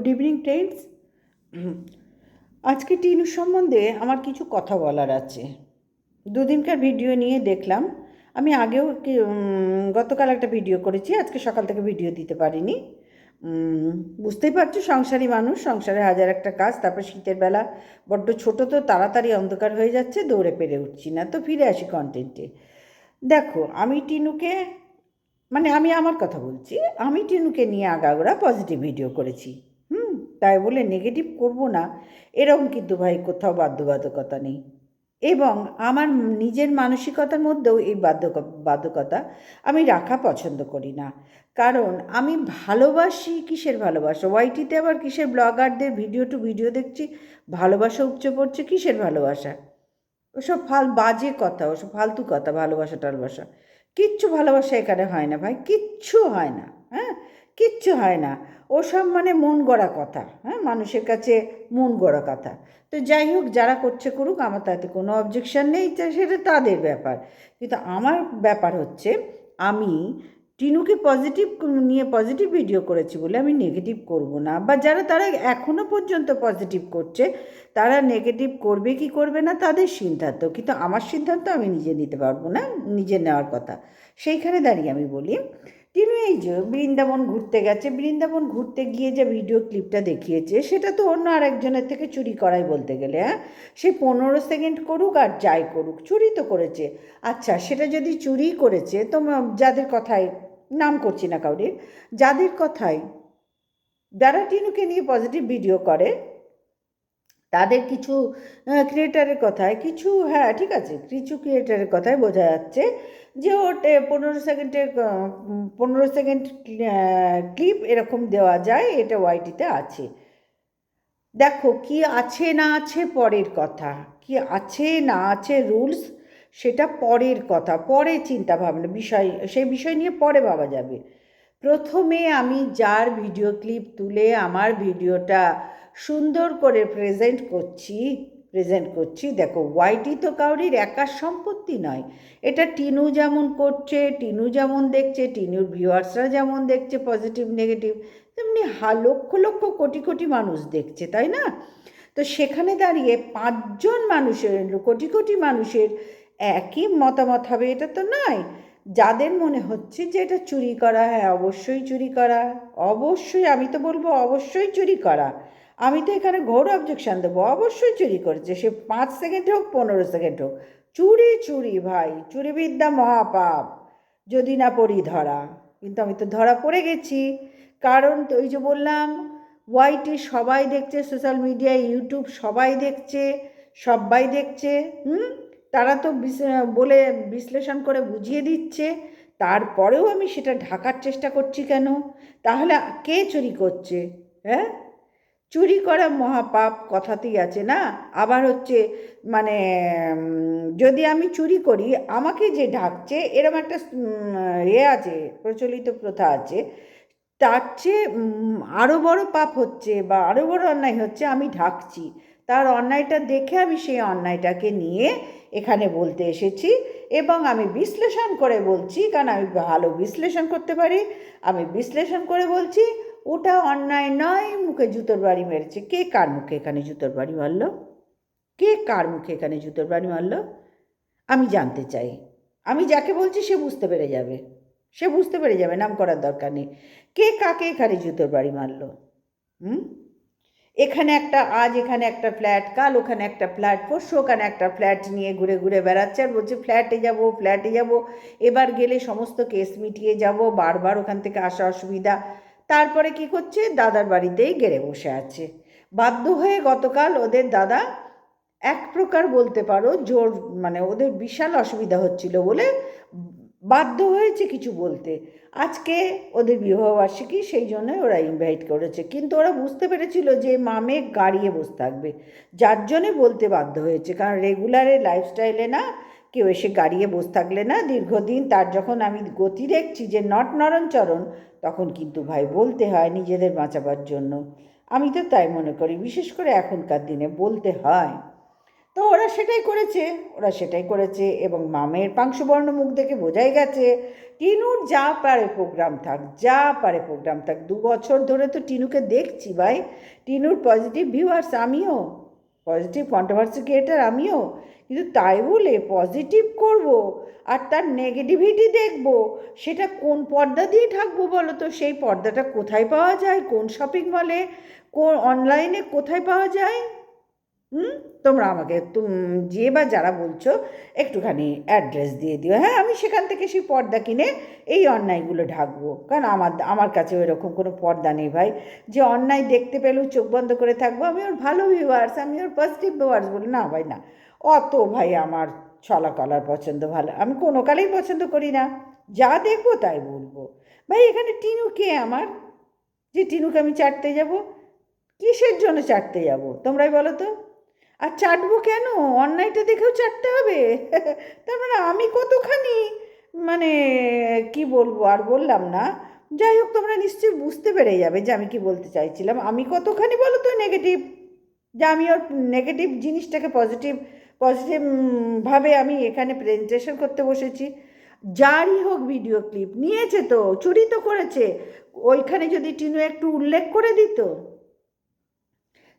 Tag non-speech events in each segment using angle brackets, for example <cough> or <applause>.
Good evening friends আজকে টিনু সম্বন্ধে আমার কিছু কথা বলার আছে। দুদিনকার ভিডিও নিয়ে দেখলাম। আমি আগেও গতকাল একটা ভিডিও করেছি, আজকে সকাল থেকে ভিডিও দিতে পারিনি। বুঝতেই পারছ, সংসারী মানুষ, সংসারে হাজার একটা কাজ, তারপর শীতের বেলা বড্ড ছোট, তো তাড়াতাড়ি অন্ধকার হয়ে যাচ্ছে, দৌড়ে পেরে উঠছি না, তো ফিরে আসি কন্টেন্টে দেখো, আমি টিনুকে মানে আমি আমার কথা বলছি, আমি টিনুকে নিয়ে আগাগোড়া পজিটিভ ভিডিও করেছি। তাই বলে নেগেটিভ করব না, এরকম কিন্তু ভাই কোথাও বাধ্যবাধকতা নেই। এবং আমার নিজের মানসিকতার মধ্যেও এই বাধ্য বাধ্যকতা আমি রাখা পছন্দ করি না। কারণ আমি ভালোবাসি কিসের ভালোবাসা? ওয়াইটিতে আবার কিসের ব্লগারদের ভিডিও টু ভিডিও দেখছি, ভালোবাসা উপচে পড়ছে কিসের ভালোবাসা? ওসব ফাল, বাজে কথা, ওসব ফালতু কথা, ভালোবাসা টালবাসা। কিচ্ছু ভালোবাসা এখানে হয় না ভাই, কিচ্ছু হয় না হ্যাঁ? কিচ্ছু হয় না। ওসব মানে মন গড়া কথা হ্যাঁ? মানুষের কাছে মন গড়া কথা। তো যাই হোক, যারা করছে করুক, আমার তাতে কোনো অবজেকশান নেই সেটা তাদের ব্যাপার। কিন্তু আমার ব্যাপার হচ্ছে, আমি টিনুকে পজিটিভ নিয়ে পজিটিভ ভিডিও করেছি বলে আমি নেগেটিভ করব না। বা যারা, তারা এখনও পর্যন্ত পজিটিভ করছে, তারা নেগেটিভ করবে কি করবে না, তাদের সিদ্ধান্ত। কিন্তু আমার সিদ্ধান্ত আমি নিজে নিতে পারব না, নিজে নেওয়ার কথা। সেইখানে দাঁড়িয়ে আমি বলি টিনু এই যে বৃন্দাবন ঘুরতে গেছে, বৃন্দাবন ঘুরতে গিয়ে যে ভিডিও ক্লিপটা দেখিয়েছে, সেটা তো অন্য আরেকজনের থেকে চুরি করাই বলতে গেলে হ্যাঁ? সে পনেরো সেকেন্ড করুক আর যাই করুক, চুরি তো করেছে। আচ্ছা সেটা যদি চুরি করেছে, তো যাদের কথায়, নাম করছি না কাউরির যাদের কথায় যারা টিনুকে নিয়ে পজিটিভ ভিডিও করে, তাদের কিছু ক্রিয়েটারের কথায়, কিছু হ্যাঁ ঠিক আছে, কিছু ক্রিয়েটারের কথায় বোঝা যাচ্ছে যে ও পনেরো সেকেন্ডের পনেরো সেকেন্ড ক্লিপ এরকম দেওয়া যায়, এটা ওয়াইটিতে আছে। দেখো, কি আছে না আছে পরের কথা। কি আছে না আছে রুলস সেটা পরের কথা। পরে চিন্তা ভাবনা বিষয়, সেই বিষয় নিয়ে পরে ভাবা যাবে। প্রথমে আমি যার ভিডিও ক্লিপ তুলে আমার ভিডিওটা সুন্দর করে প্রেজেন্ট করছি প্রেজেন্ট করছি। দেখো ওয়াইটি তো কাউরির একার সম্পত্তি নয়। এটা টিনু যেমন করছে, টিনু যেমন দেখছে, টিনুর ভিউয়ার্সরা যেমন দেখছে পজিটিভ নেগেটিভ তেমনি হা, লক্ষ লক্ষ, কোটি কোটি মানুষ দেখছে, তাই না? তো সেখানে দাঁড়িয়ে পাঁচজন মানুষের, কোটি কোটি মানুষের একই মতামত হবে, এটা তো নয়। যাদের মনে হচ্ছে যে এটা চুরি করা হ্যাঁ অবশ্যই চুরি করা, অবশ্যই, আমি তো বলব অবশ্যই চুরি করা। আমি তো এখানে ঘোর অবজেকশান দেবো। অবশ্যই চুরি করেছে। সে পাঁচ সেকেন্ড হোক, পনেরো সেকেন্ড হোক। চুরি চুরি ভাই। চুরি বিদ্যা মহাপাপ। যদি না পড়ি ধরা। কিন্তু আমি তো ধরা পড়ে গেছি। কারণ ওই যে বললাম ওয়াইটি সবাই দেখছে সোশ্যাল মিডিয়া ইউটিউব সবাই দেখছে সবাই দেখছে, হুম? তারা তো বলে বিশ্লেষণ করে বুঝিয়ে দিচ্ছে। তারপরেও আমি সেটা ঢাকার চেষ্টা করছি কেন? তাহলে কে চুরি করছে? হ্যাঁ? চুরি করা মহাপাপ কথাতেই আছে না? আবার হচ্ছে মানে যদি আমি চুরি করি, আমাকে যে ঢাকছে এরকম একটা এ আছে, প্রচলিত প্রথা আছে, তার চেয়ে আরও বড় পাপ হচ্ছে বা আরও বড় অন্যায় হচ্ছে, আমি ঢাকছি। তার অন্যায়টা দেখে আমি সেই অন্যায়টাকে নিয়ে এখানে বলতে এসেছি এবং আমি বিশ্লেষণ করে বলছি, কারণ আমি ভালো বিশ্লেষণ করতে পারি। আমি বিশ্লেষণ করে বলছি ওটা অন্যায় নয়, মুখে জুতোর বাড়ি মেরেছে। কে কার মুখে এখানে জুতোর বাড়ি মারলো? কে কার মুখে এখানে জুতোর বাড়ি মারলো? আমি জানতে চাই। আমি যাকে বলছি সে বুঝতে পেরে যাবে। সে বুঝতে পেরে যাবে, নাম করার দরকার নেই। কে কাকে এখানে জুতোর বাড়ি মারলো? হুম? এখানে একটা, আজ এখানে একটা ফ্ল্যাট, কাল ওখানে একটা ফ্ল্যাট, পরশু ওখানে একটা ফ্ল্যাট নিয়ে ঘুরে ঘুরে বেড়াচ্ছে আর বলছে, ফ্ল্যাটে যাব ফ্ল্যাটে যাব। এবার গেলে সমস্ত কেস মিটিয়ে যাব, বারবার ওখান থেকে আসা অসুবিধা। তারপরে কি করছে? দাদার বাড়িতেই গেড়ে বসে আছে। বাধ্য হয়ে গতকাল ওদের দাদা এক প্রকার বলতে পারো জোর মানে ওদের বিশাল অসুবিধা হচ্ছিল বলে বাধ্য হয়েছে কিছু বলতে। আজকে ওদের বিবাহবার্ষিকী, সেই জন্যই ওরা ইনভাইট করেছে। কিন্তু ওরা বুঝতে পেরেছিল যে মামে গাড়িয়ে বসে থাকবে। যার জন্যে বলতে বাধ্য হয়েছে। কারণ রেগুলারে লাইফস্টাইলে না কেউ এসে গাড়িয়ে বসে থাকলে না দীর্ঘদিন তার যখন আমি গতি দেখছি যে নট নরণচরণ তখন কিন্তু ভাই বলতে হয় নিজেদের বাঁচাবার জন্য। আমি তো তাই মনে করি, বিশেষ করে এখনকার দিনে বলতে হয়। তো ওরা সেটাই করেছে, ওরা সেটাই করেছে এবং মামের পাংশুবর্ণ মুখ দেখে বোঝাই গেছে, টিনুর যা পারে প্রোগ্রাম থাক, যা পারে প্রোগ্রাম থাক, দু বছর ধরে তো টিনুকে দেখছি ভাই। টিনুর পজিটিভ ভিউয়ার্স আমিও পজিটিভ কন্ট্রোভার্সি ক্রিয়েটার আমিও কিন্তু তাই বলে পজিটিভ করব আর তার নেগেটিভিটি দেখব, সেটা কোন পর্দা দিয়ে ঢাকবো বলো তো? সেই পর্দাটা কোথায় পাওয়া যায়? কোন শপিং মলে কোন অনলাইনে কোথায় পাওয়া যায়? হুম? তোমরা আমাকে যে বা যারা বলছো, একটুখানি অ্যাড্রেস দিয়ে দিও। হ্যাঁ আমি সেখান থেকে সেই পর্দা কিনে এই অন্যায়গুলো ঢাকবো। কারণ আমার আমার কাছে ওইরকম কোনো পর্দা নেই ভাই। যে অন্যায় দেখতে পেলেও চোখ বন্ধ করে থাকব। আমি ওর ভালো ভিউয়ার্স আমি ওর পজিটিভ ভিউয়ার্স বলি, না ভাই, না। অত ভাই আমার ছলা কলার পছন্দ ভালো। আমি কোনো কালেই পছন্দ করি না। যা দেখব তাই বলব। ভাই, এখানে টিনু কে আমার? যে টিনুকে আমি চাটতে যাব? কিসের জন্য চাটতে যাব, তোমরাই বলো তো? আর চাটবো কেন? অন্যায়টা দেখেও চাটতে হবে। <laughs> তার মানে আমি কতখানি মানে কি বলব, আর বললাম না। যাই হোক, তোমরা নিশ্চয়ই বুঝতে পেরে যাবে যে আমি কি বলতে চাইছিলাম। আমি কতখানি বলো তো নেগেটিভ যে আমি ওর নেগেটিভ জিনিসটাকে পজিটিভ পজিটিভ ভাবে আমি এখানে প্রেজেন্টেশন করতে বসেছি। যারই হোক ভিডিও ক্লিপ নিয়েছে তো, চুরি তো করেছে। ওইখানে যদি টিনু একটু উল্লেখ করে দিত।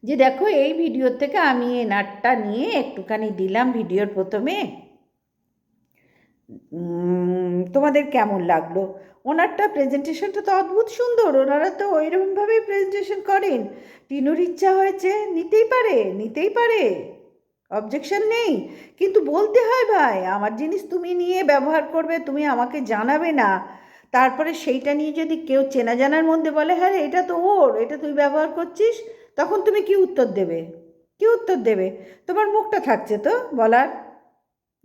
যে দেখো, এই ভিডিওর থেকে আমি এই নাটটা নিয়ে একটুখানি দিলাম ভিডিওর প্রথমে। তোমাদের কেমন লাগল? ওনারটা প্রেজেন্টেশনটা তো অদ্ভুত সুন্দর। ওনারা তো ওইরকমভাবেই প্রেজেন্টেশন করেন। টিনুর ইচ্ছা হয়েছে, নিতেই পারে নিতেই পারে। অবজেকশন নেই। কিন্তু বলতে হয় ভাই, আমার জিনিস তুমি নিয়ে ব্যবহার করবে, তুমি আমাকে জানাবে না। তারপরে সেইটা নিয়ে যদি কেউ চেনা জানার মধ্যে বলে হ্যাঁ এটা তো ওর, এটা তুই ব্যবহার করছিস? তখন তুমি কি উত্তর দেবে? কি উত্তর দেবে? তোমার মুখটা থাকছে তো বলার?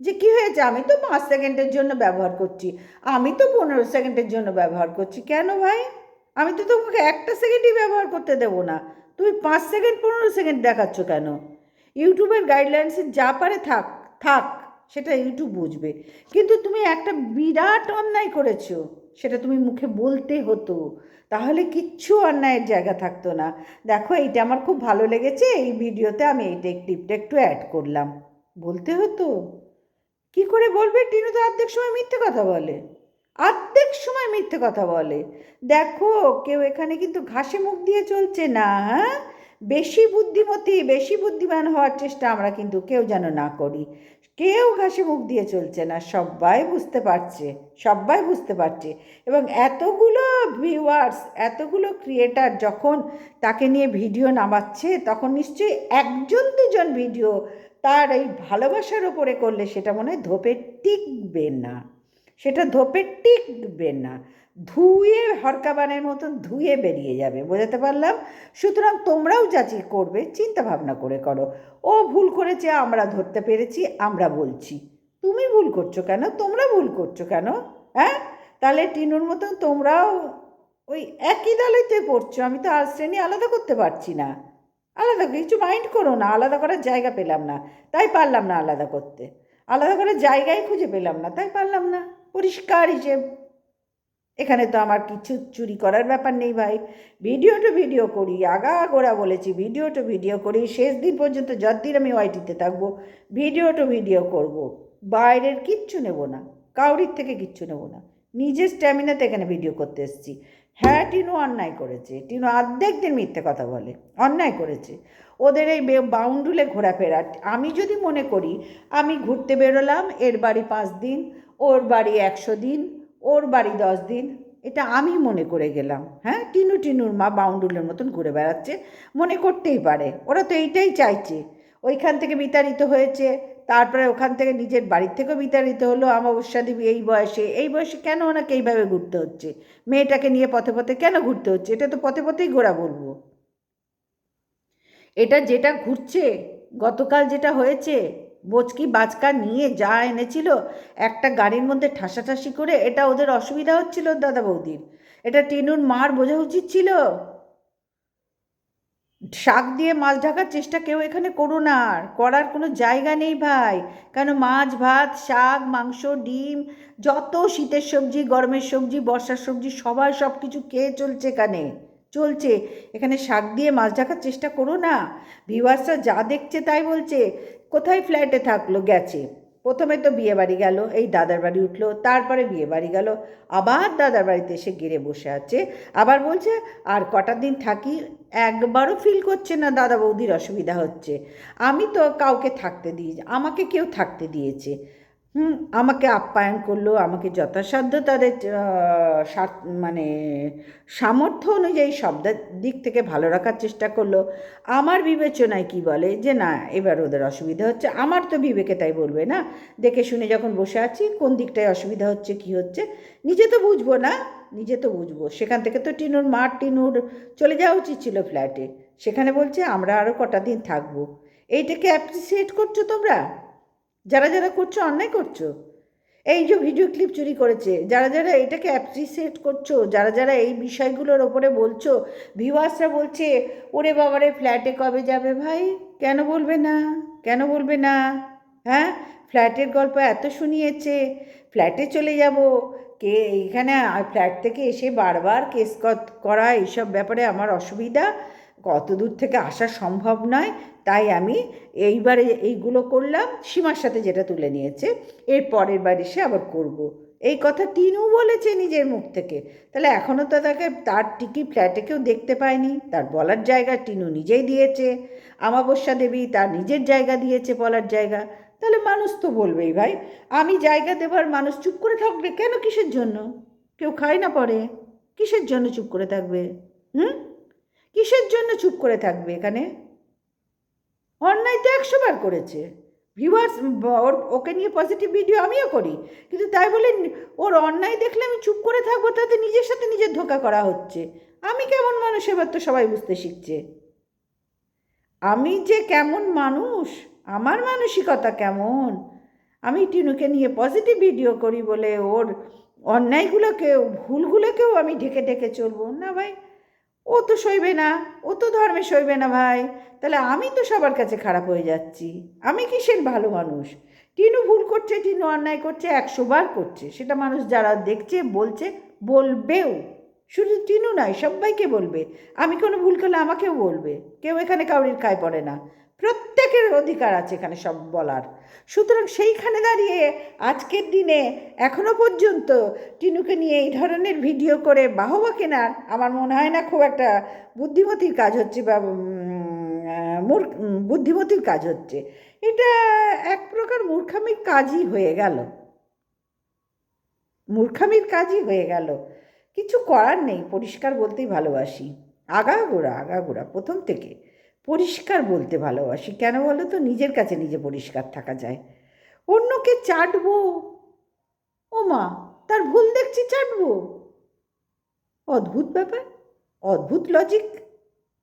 যে কি হয়েছে? আমি তো পাঁচ সেকেন্ডের জন্য ব্যবহার করছি। আমি তো পনেরো সেকেন্ডের জন্য ব্যবহার করছি। কেন ভাই? আমি তো তোমাকে একটা সেকেন্ডই ব্যবহার করতে দেবো না। তুমি পাঁচ সেকেন্ড, পনেরো সেকেন্ড দেখাচ্ছ কেন? ইউটিউবের গাইডলাইন্সে যা পারে থাক থাক, সেটা ইউটিউব বুঝবে। কিন্তু তুমি একটা বিরাট অন্যায় করেছ, সেটা তুমি মুখে বলতে হতো। তাহলে কিচ্ছু অন্যায়ের জায়গা থাকতো না। দেখো, এইটা আমার খুব ভালো লেগেছে, এই ভিডিওতে আমি এইটা ক্লিপটা একটু অ্যাড করলাম। বলতে হতো? কি করে বলবে? টিনু তো অর্ধেক সময় মিথ্যে কথা বলে। অর্ধেক সময় মিথ্যে কথা বলে। দেখো, কেউ এখানে কিন্তু ঘাসে মুখ দিয়ে চলছে না হ্যাঁ? বেশি বুদ্ধিমতী, বেশি বুদ্ধিমান হওয়ার চেষ্টা আমরা কিন্তু কেউ যেন না করি। কেউ ঘাসে মুখ দিয়ে চলছে না সবাই বুঝতে পারছে সবাই বুঝতে পারছে। এবং এতগুলো ভিউয়ার্স এতগুলো ক্রিয়েটার যখন তাকে নিয়ে ভিডিও নামাচ্ছে, তখন নিশ্চয়ই একজন দুজন ভিডিও তার এই ভালোবাসার ওপরে করলে সেটা মনে হয় ধোপে টিকবে না। সেটা ধোপে টিকবে না। ধুয়ে হরকাবানের মতন ধুয়ে বেরিয়ে যাবে, বোঝাতে পারলাম? সুতরাং তোমরাও যাচি করবে, চিন্তা ভাবনা করে করো। ও ভুল করেছে, আমরা ধরতে পেরেছি, আমরা বলছি। তুমি ভুল করছ কেন? তোমরা ভুল করছ কেন? হ্যাঁ? তাহলে টিনুর মতন তোমরাও ওই একই দলেতে পড়ছো আমি তো আর শ্রেণি আলাদা করতে পারছি না। আলাদা কিছু মাইন্ড করো না, আলাদা করার জায়গা পেলাম না, তাই পারলাম না আলাদা করতে। আলাদা করার জায়গাই খুঁজে পেলাম না, তাই পারলাম না, পরিষ্কার হিসেব। এখানে তো আমার কিছু চুরি করার ব্যাপার নেই ভাই ভিডিও টু ভিডিও করি, আগা গোড়া বলেছি ভিডিও টু ভিডিও করি, শেষ দিন পর্যন্ত যতদিন আমি ওয়াইটিতে থাকব ভিডিও টু ভিডিও করব। বাইরের কিচ্ছু নেব না, কাউরির থেকে কিচ্ছু নেব না, নিজের স্ট্যামিনাতে এখানে ভিডিও করতে এসেছি হ্যাঁ টিনু অন্যায় করেছে, টিনু অর্ধেক দিন মিথ্যে কথা বলে, অন্যায় করেছে ওদের এই বাউন্ডুলে ঘোরাফেরা, আমি যদি মনে করি, আমি ঘুরতে বেরোলাম, এর বাড়ি পাঁচ দিন, ওর বাড়ি একশো দিন ওর বাড়ি দশ দিন, এটা আমি মনে করে গেলাম। হ্যাঁ টিনু টিনুর মা বাউন্ডুলের মতন ঘুরে বেড়াচ্ছে, মনে করতেই পারে। ওরা তো এইটাই চাইছে। ওইখান থেকে বিতাড়িত হয়েছে, তারপরে ওখান থেকে নিজের বাড়ির থেকেও বিতাড়িত হলো, অমাবস্যা দেবী এই বয়সে এই বয়সে কেন ওনাকে এইভাবে ঘুরতে হচ্ছে? মেয়েটাকে নিয়ে পথে পথে কেন ঘুরতে হচ্ছে? এটা তো পথে পথেই ঘোরা বলব। এটা যেটা ঘুরছে, গতকাল যেটা হয়েছে বচকি বাচকা নিয়ে যা এনেছিল, একটা গাড়ির মধ্যে ঠাসাঠাসি করে এটা ওদের অসুবিধা হচ্ছিল দাদা বৌদির। এটা টেনুর মার বোঝা উচিত ছিল। শাক দিয়ে মাছ ঢাকার চেষ্টা কেউ এখানে করো না আর। করার কোনো জায়গা নেই ভাই। কেন মাছ, ভাত, শাক, মাংস, ডিম, যত শীতের সবজি, গরমের সবজি, বর্ষার সবজি সবাই সব কিছু খেয়ে চলছে এখানে? চলছে। এখানে শাক দিয়ে মাছ ঢাকার চেষ্টা করো না। ভিউয়ার্সরা যা দেখছে তাই বলছে। কোথায় ফ্ল্যাটে থাকল, গেছে। প্রথমে তো বিয়ে বাড়ি গেল, এই দাদার বাড়ি উঠল, তারপরে বিয়ে বাড়ি গেল, আবার দাদার বাড়িতে এসে গিরে বসে আছে, আবার বলছে, আর কটা দিন থাকি, একবারও ফিল করছে না দাদা বৌদির অসুবিধা হচ্ছে। আমি তো কাউকে থাকতে দিই, আমাকে কেউ থাকতে দিয়েছে। হুম, আমাকে আপ্যায়ন করল, আমাকে যথাসাধ্য তাদের মানে সামর্থ্য অনুযায়ী সব দিক থেকে ভালো রাখার চেষ্টা করল। আমার বিবেচনায় কি বলে যে, না, এবার ওদের অসুবিধা হচ্ছে। আমার তো বিবেকে তাই বলবে না। দেখে শুনে যখন বসে আছি, কোন দিকটায় অসুবিধা হচ্ছে, কি হচ্ছে, নিজে তো বুঝব না, নিজে তো বুঝব। সেখান থেকে তো টিনুর মা, টিনুর চলে যাওয়া উচিত ছিল ফ্ল্যাটে সেখানে বলছে, আমরা আরও কটা দিন থাকব। এইটাকে অ্যাপ্রিসিয়েট করছ তোমরা? যারা যারা করছ, অন্যায় করছ। এই যে ভিডিও ক্লিপ চুরি করেছে, যারা যারা এটাকে অ্যাপ্রিসিয়েট করছ, যারা যারা এই বিষয়গুলোর ওপরে বলছো ভিউয়ার্সরা বলছে, ওরে বাবারে ফ্ল্যাটে কবে যাবে ভাই? কেন বলবে না? কেন বলবে না? হ্যাঁ? ফ্ল্যাটের গল্প এত শুনিয়েছে ফ্ল্যাটে চলে যাব। কে এইখানে ফ্ল্যাট থেকে এসে বারবার কেস করা এইসব ব্যাপারে আমার অসুবিধা। কত দূর থেকে আসা সম্ভব নয়, তাই আমি এইবারে এইগুলো করলাম, সীমার সাথে যেটা তুলে নিয়েছে, এর পরের বার এসে আবার করব। এই কথা টিনু বলেছে নিজের মুখ থেকে। তাহলে এখনও তো তাকে, তার টিকি ফ্ল্যাটে কেউ দেখতে পায়নি, তার বলার জায়গা টিনু নিজেই দিয়েছে, আমাবস্যা দেবী তার নিজের জায়গা দিয়েছে বলার জায়গা। তাহলে মানুষ তো বলবেই ভাই, আমি জায়গা দেবার মানুষ চুপ করে থাকবে কেন কিসের জন্য? কেউ খায় না পরে, কিসের জন্য চুপ করে থাকবে? হুম? কিসের জন্য চুপ করে থাকবে এখানে? অন্যায় তো একশো বার করেছে। ভিউয়ার্স ওর, ওকে নিয়ে পজিটিভ ভিডিও আমিও করি। কিন্তু তাই বলে ওর অন্যায় দেখলে আমি চুপ করে থাকব, তাতে নিজের সাথে নিজের ধোকা করা হচ্ছে। আমি কেমন মানুষ, এবার তো সবাই বুঝতে শিখছে। আমি যে কেমন মানুষ, আমার মানসিকতা কেমন? আমি টিনুকে নিয়ে পজিটিভ ভিডিও করি বলে ওর অন্যায়গুলোকেও, ভুলগুলোকেও আমি ঢেকে ঢেকে চলবো। না ভাই ও তো সইবে না, ও তো ধর্মে সইবে না ভাই। তাহলে আমি তো সবার কাছে খারাপ হয়ে যাচ্ছি। আমি কিসের ভালো মানুষ? টিনু ভুল করছে, টিনু অন্যায় করছে একশোবার করছে। সেটা মানুষ যারা দেখছে, বলছে, বলবেও। শুধু টিনু নয়, সবাইকে বলবে। আমি কোনো ভুল করলে আমাকেও বলবে। কেউ এখানে কাউরির খায় পড়ে না। প্রত্যেকের অধিকার আছে এখানে সব বলার। সুতরাং সেইখানে দাঁড়িয়ে আজকের দিনে এখনও পর্যন্ত টিনুকে নিয়ে এই ধরনের ভিডিও করে বাহবা কেনার আমার মনে হয় না খুব একটা বুদ্ধিমতির কাজ হচ্ছে বা উম, আহ, মূর বুদ্ধিমতির কাজ হচ্ছে। এটা এক প্রকার মূর্খামির কাজই হয়ে গেল। মূর্খামির কাজই হয়ে গেল। কিছু করার নেই পরিষ্কার বলতেই ভালোবাসি। আগাগোড়া আগাগোড়া প্রথম থেকে। পরিষ্কার বলতে ভালোবাসি। কেন বলো তো? নিজের কাছে নিজে পরিষ্কার থাকা যায়। অন্যকে চাটবো? ও মা, তার ভুল দেখছি, চাটবো? অদ্ভুত ব্যাপার। অদ্ভুত লজিক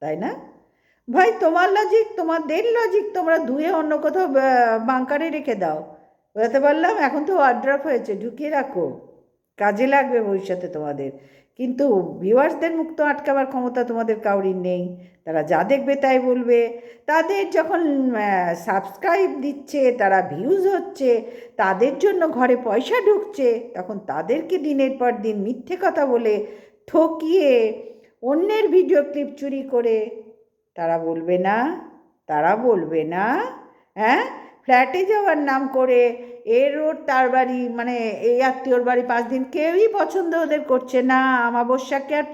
তাই না? ভাই, তোমার লজিক তোমাদের লজিক তোমরা ধুয়ে অন্য কোথাও বাঙ্কারে রেখে দাও। বুঝতে পারলাম, এখন তো ওয়ার্ড্রপ হয়েছে, ঢুকিয়ে রাখো। কাজে লাগবে ভবিষ্যতে তোমাদের। কিন্তু ভিউয়ার্সদের মুক্ত আটকাবার ক্ষমতা তোমাদের কাউরির নেই। তারা যা দেখবে তাই বলবে। তাদের যখন সাবস্ক্রাইব দিচ্ছে, তারা ভিউজ হচ্ছে, তাদের জন্য ঘরে পয়সা ঢুকছে, তখন তাদেরকে দিনের পর দিন মিথ্যে কথা বলে ঠকিয়ে অন্যের ভিডিও ক্লিপ চুরি করে তারা বলবে না, তারা বলবে না হ্যাঁ? ফ্ল্যাটে যাওয়ার নাম করে এর ওর তার বাড়ি মানে এই আত্মীয়র বাড়ি পাঁচ দিন। কেউই পছন্দ ওদের করছে না। আমাবস্যাকে আর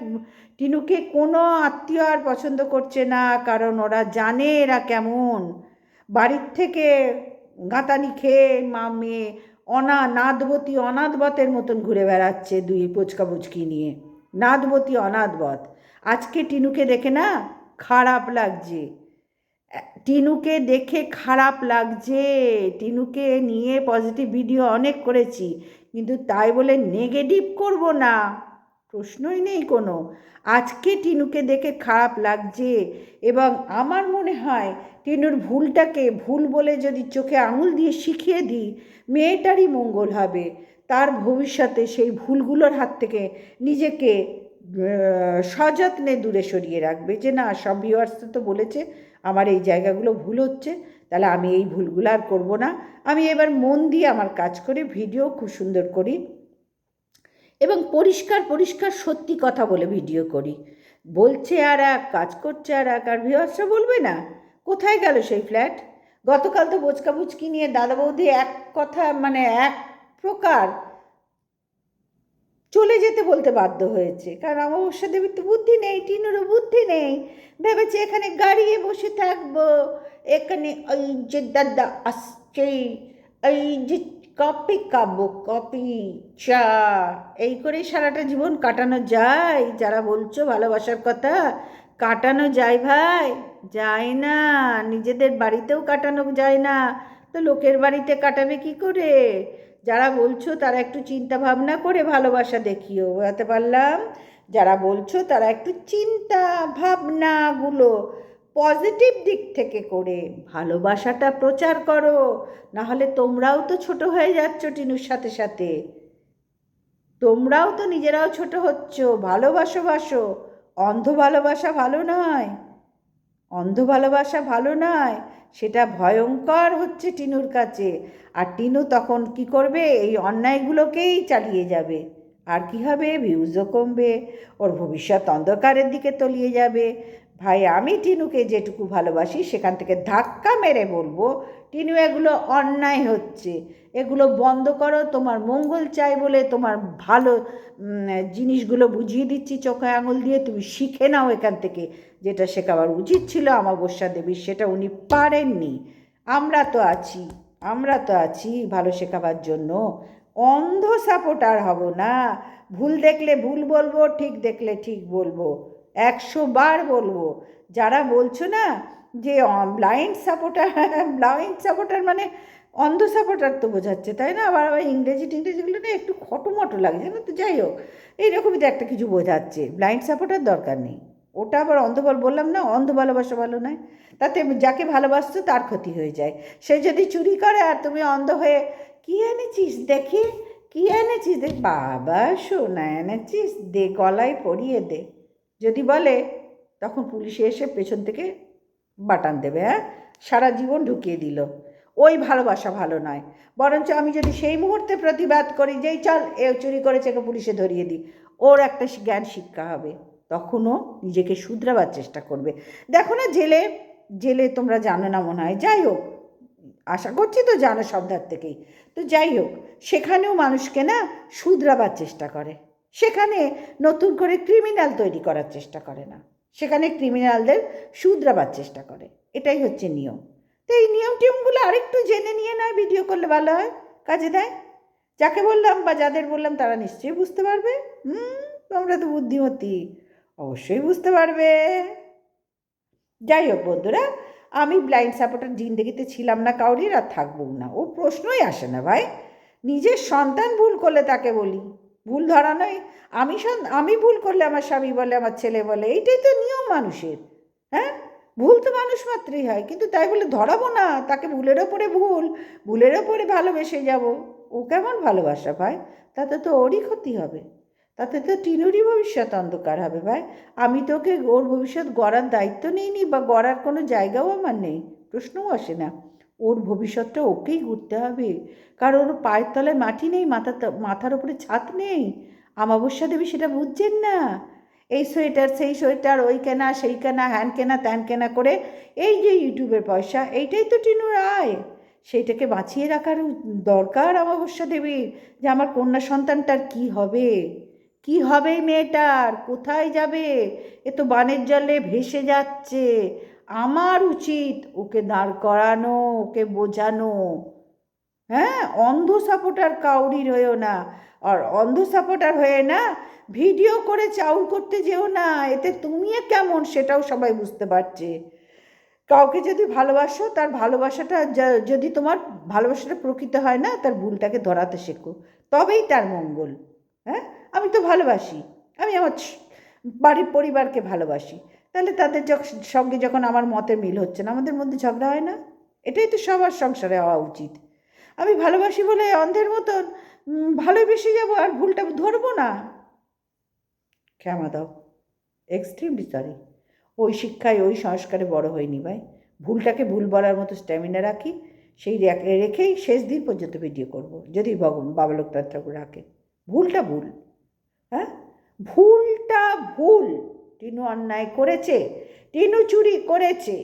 টিনুকে কোনো আত্মীয় আর পছন্দ করছে না, কারণ ওরা জানে এরা কেমন। বাড়ির থেকে গাঁতানি খেয়ে মা মেয়ে অনা নাদবতী অনাথবতের মতন ঘুরে বেড়াচ্ছে দুই পুচকা পুচকি নিয়ে। নাদবতী অনাথবত আজকে টিনুকে দেখে না খারাপ লাগছে। টিনুকে দেখে খারাপ লাগছে। টিনুকে নিয়ে পজিটিভ ভিডিও অনেক করেছি, কিন্তু তাই বলে নেগেটিভ করব না। প্রশ্নই নেই কোনো। আজকে টিনুকে দেখে খারাপ লাগছে এবং আমার মনে হয় টিনুর ভুলটাকে ভুল বলে যদি চোখে আঙুল দিয়ে শিখিয়ে দিই, মেয়েটারই মঙ্গল হবে। তার ভবিষ্যতে সেই ভুলগুলোর হাত থেকে নিজেকে সযত্নে দূরে সরিয়ে রাখবে। যে না, সব ভিউয়ার্স তো বলেছে আমার এই জায়গাগুলো ভুল হচ্ছে, তাহলে আমি এই ভুলগুলো আর করব না। আমি এবার মন দিয়ে আমার কাজ করে, ভিডিও খুব সুন্দর করি এবং পরিষ্কার পরিষ্কার সত্যি কথা বলে ভিডিও করি। বলছে আর এক, কাজ করছে আর এক, আর ভিউয়ার্সরা বলবে না, কোথায় গেল সেই ফ্ল্যাট? গতকাল তো বোচকা বুচকি নিয়ে দাদা বৌদি এক কথা মানে এক প্রকার চলে যেতে বলতে বাধ্য হয়েছে। কারণ অমাবস্যা দেবীর তো বুদ্ধি নেই, টিনুরও বুদ্ধি নেই। ভেবেছে এখানে গাড়িয়ে বসে থাকব। এখানে ওই যে দাদা আসছে, এই যে কপি খাব কপি চা, এই করেই সারাটা জীবন কাটানো যায়। যারা বলছো ভালোবাসার কথা, কাটানো যায় ভাই, যায় না। নিজেদের বাড়িতেও কাটানো যায় না। তো লোকের বাড়িতে কাটাবে কি করে? যারা বলছো তারা একটু চিন্তা ভাবনা করে ভালোবাসা দেখিও, বোঝাতে পারলাম? যারা বলছো তারা একটু চিন্তা ভাবনাগুলো পজিটিভ দিক থেকে করে ভালোবাসাটা প্রচার করো, নাহলে তোমরাও তো ছোট হয়ে যাচ্ছ টিনুর সাথে সাথে। তোমরাও তো নিজেরাও ছোট হচ্ছ, ভালোবাসো বাসো, অন্ধ ভালোবাসা ভালো নয়, অন্ধ ভালোবাসা ভালো নয়। সেটা ভয়ঙ্কর হচ্ছে টিনুর কাছে। আর টিনু তখন কি করবে? এই অন্যায়গুলোকেই চালিয়ে যাবে। আর কি হবে? ভিউজও কমবে। ওর ভবিষ্যৎ অন্ধকারের দিকে তলিয়ে যাবে। ভাই, আমি টিনুকে যেটুকু ভালোবাসি, সেখান থেকে ধাক্কা মেরে বলব টিনু এগুলো অন্যায় হচ্ছে। এগুলো বন্ধ করো, তোমার মঙ্গল চাই বলে তোমার ভালো জিনিসগুলো বুঝিয়ে দিচ্ছি চোখে আঙুল দিয়ে। তুমি শিখে নাও এখান থেকে যেটা শেখাবার উচিত ছিল, অমাবস্যা দেবীর সেটা উনি পারেননি। আমরা তো আছি, আমরা তো আছি ভালো শেখাবার জন্য। অন্ধ সাপোর্টার হব না। ভুল দেখলে ভুল বলব, ঠিক দেখলে ঠিক বলব। একশো বার বলব। যারা বলছো না যে ব্লাইন্ড সাপোর্টার ব্লাইন্ড সাপোর্টার মানে অন্ধ সাপোর্টার তো বোঝাচ্ছে, তাই না? আবার আবার ইংরেজি টিংরেজিগুলো না একটু খটোমটো লাগছে না তো? যাই হোক, এইরকমই তো একটা কিছু বোঝাচ্ছে ব্লাইন্ড সাপোর্টার দরকার নেই। ওটা আবার অন্ধবল বললাম না, অন্ধ ভালোবাসা ভালো নয়। তাতে যাকে ভালোবাসছো তার ক্ষতি হয়ে যায়। সে যদি চুরি করে আর তুমি অন্ধ হয়ে কি এনেছিস দেখি? কি এনেছিস দেখ বাবা সোনা এনেছিস, দে, গলায় পরিয়ে দে। যদি বলে, তখন পুলিশে এসে পেছন থেকে বাটান দেবে হ্যাঁ? সারা জীবন ঢুকিয়ে দিল। ওই ভালোবাসা ভালো নয়। বরঞ্চ আমি যদি সেই মুহূর্তে প্রতিবাদ করি, যেই চল, এ চুরি করেছে একে পুলিশে ধরিয়ে দিই, ওর একটা জ্ঞান শিক্ষা হবে। তখনও নিজেকে শুধরাবার চেষ্টা করবে। দেখো না, জেলে জেলে তোমরা জানো না মনে হয়। যাই হোক, আশা করছি তো জানো সব ধার থেকেই। তো যাই হোক, সেখানেও মানুষকে না শুধরাবার চেষ্টা করে। সেখানে নতুন করে ক্রিমিনাল তৈরি করার চেষ্টা করে না। সেখানে ক্রিমিনালদের শুধরাবার চেষ্টা করে। এটাই হচ্ছে নিয়ম। তো এই নিয়ম টিয়মগুলো আরেকটু জেনে নিয়ে নয় ভিডিও করলে ভালো হয়। কাজে দেয়। যাকে বললাম বা যাদের বললাম তারা নিশ্চয়ই বুঝতে পারবে। হুম, তোমরা তো বুদ্ধিমতী। অবশ্যই বুঝতে পারবে। যাই হোক বন্ধুরা, আমি ব্লাইন্ড সাপোর্টার জিন্দগিতে ছিলাম না কাউরির আর থাকব না। ও প্রশ্নই আসে না ভাই। নিজের সন্তান ভুল করলে তাকে বলি। ভুল ধরা নয় আমি আমি ভুল করলে আমার স্বামী বলে, আমার ছেলে বলে, এইটাই তো নিয়ম মানুষের হ্যাঁ? ভুল তো মানুষ মাত্রই হয়, কিন্তু তাই বলে ধরাবো না, তাকে ভুলের ওপরে ভুল, ভুলের ওপরে ভালোবেসে যাব, ও কেমন ভালোবাসা ভাই? তাতে তো ওরই ক্ষতি হবে, তাতে তো টিনুরই ভবিষ্যৎ অন্ধকার হবে ভাই। আমি তোকে ওর ভবিষ্যৎ গড়ার দায়িত্ব নিইনি বা গড়ার কোনো জায়গাও আমার নেই, প্রশ্নও আসে না। ওর ভবিষ্যৎটা ওকেই ঘুরতে হবে। কারণ ওর পায়ের তলায় মাটি নেই, মাথা মাথার উপরে ছাদ নেই। আমাবস্যা দেবী সেটা বুঝছেন না। এই সোয়েটার, সেই সোয়েটার, ওই কেনা, সেই কেনা, হ্যান কেনা, ত্যান কেনা করে এই যে ইউটিউবের পয়সা, এইটাই তো টিনুর আয়। সেইটাকে বাঁচিয়ে রাখার দরকার আমাবস্যা দেবীর যে আমার কন্যা সন্তানটার কি হবে? কি হবে মেয়েটার? কোথায় যাবে? এ তো বানের জলে ভেসে যাচ্ছে। আমার উচিত ওকে দাঁড় করানো, ওকে বোঝানো। হ্যাঁ অন্ধ সাপোর্টার কাউরির হয়েও না। আর অন্ধ সাপোর্টার হয়ে না, ভিডিও করে চাউল করতে যেও না। এতে তুমিও কেমন সেটাও সবাই বুঝতে পারছে। কাউকে যদি ভালোবাসো, তার ভালোবাসাটা যদি তোমার ভালোবাসাটা প্রকৃত হয় না, তার ভুলটাকে ধরাতে শেখো। তবেই তার মঙ্গল। হ্যাঁ আমি তো ভালোবাসি। আমি আমার বাড়ির পরিবারকে ভালোবাসি। তাহলে তাদের সঙ্গে যখন আমার মতের মিল হচ্ছে না, আমাদের মধ্যে ঝগড়া হয় না? এটাই তো সবার সংসারে হওয়া উচিত। আমি ভালোবাসি বলে অন্ধের মতন ভালোবেসে যাব আর ভুলটা ধরবো না। ক্ষমা দাও। এক্সট্রিমলি সরি ওই শিক্ষায়, ওই সংস্কারে বড় হয়নি ভাই। ভুলটাকে ভুল বলার মতো স্ট্যামিনা রাখি, সেই রেখে- রেখেই শেষ দিন পর্যন্ত ভিডিও করব, যদি ভগ- বাবা লোকনাথ ঠাকুর রাখে। ভুলটা ভুল। হ্যাঁ? ভুলটা ভুল। টিনু অন্যায় করেছে, টিনু চুরি করেছে।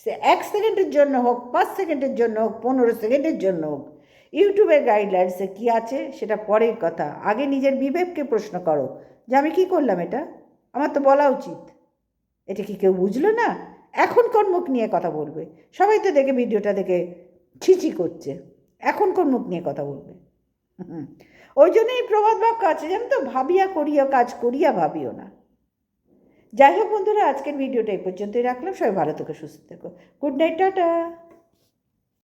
সে এক সেকেন্ডের জন্য হোক, পাঁচ সেকেন্ডের জন্য হোক, পনেরো সেকেন্ডের জন্য হোক, ইউটিউবের গাইডলাইন্সে কী আছে সেটা পরের কথা। আগে নিজের বিবেককে প্রশ্ন করো, যে আমি কী করলাম এটা? আমার তো বলা উচিত। এটা কি কেউ বুঝলো না? এখন কোন মুখ নিয়ে কথা বলবে? সবাই তো দেখে ভিডিওটা দেখে ছিচি করছে। এখন কোন মুখ নিয়ে কথা বলবে। ওই জন্যই প্রবাদ বাক্য আছে, জানো তো, ভাবিয়া করিয়া কাজ করিয়া ভাবিও না। যাই হোক বন্ধুরা, আজকের ভিডিওটা এই পর্যন্তই রাখলাম। সবাই ভালো থেকো, সুস্থ থেকো। Good night, tata.